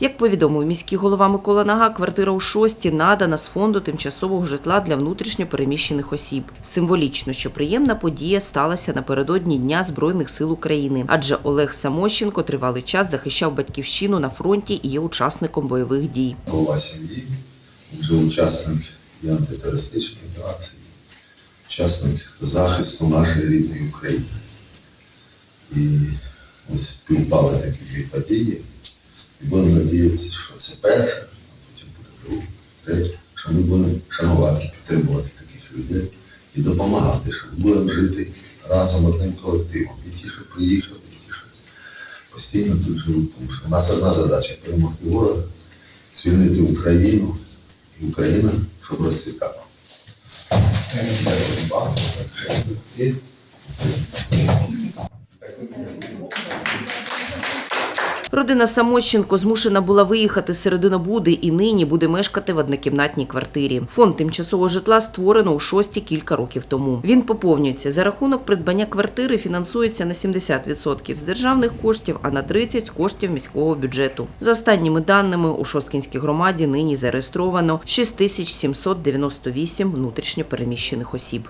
Як повідомив міський голова Микола Нага, квартира у шості надана з фонду тимчасового житла для внутрішньо переміщених осіб. Символічно, що приємна подія сталася напередодні Дня Збройних сил України, адже Олег Самощенко тривалий час захищав батьківщину на фронті і є учасником бойових дій. голова сім'ї, вже учасник і антитерористичної операції, учасник захисту нашої рідної України. І ось співпали такі дві події. І будемо надіятися, що це перше, а потім буде друге, третє, що ми будемо шанувати, підтримувати таких людей і допомагати, що ми будемо жити разом одним колективом. І ті, що приїхали, і ті, що постійно тут живуть, тому що у нас одна задача перемогти ворога, звільнити Україну і Україна, щоб розцвітала. Дякую вам. І Родина Самощенко змушена була виїхати з Серединобуди і нині буде мешкати в однокімнатній квартирі. Фонд тимчасового житла створено у шості кілька років тому. Він поповнюється за рахунок придбання квартири, фінансується на 70% з державних коштів, а на 30% з коштів міського бюджету. За останніми даними у Шосткінській громаді нині зареєстровано 6798 внутрішньо переміщених осіб.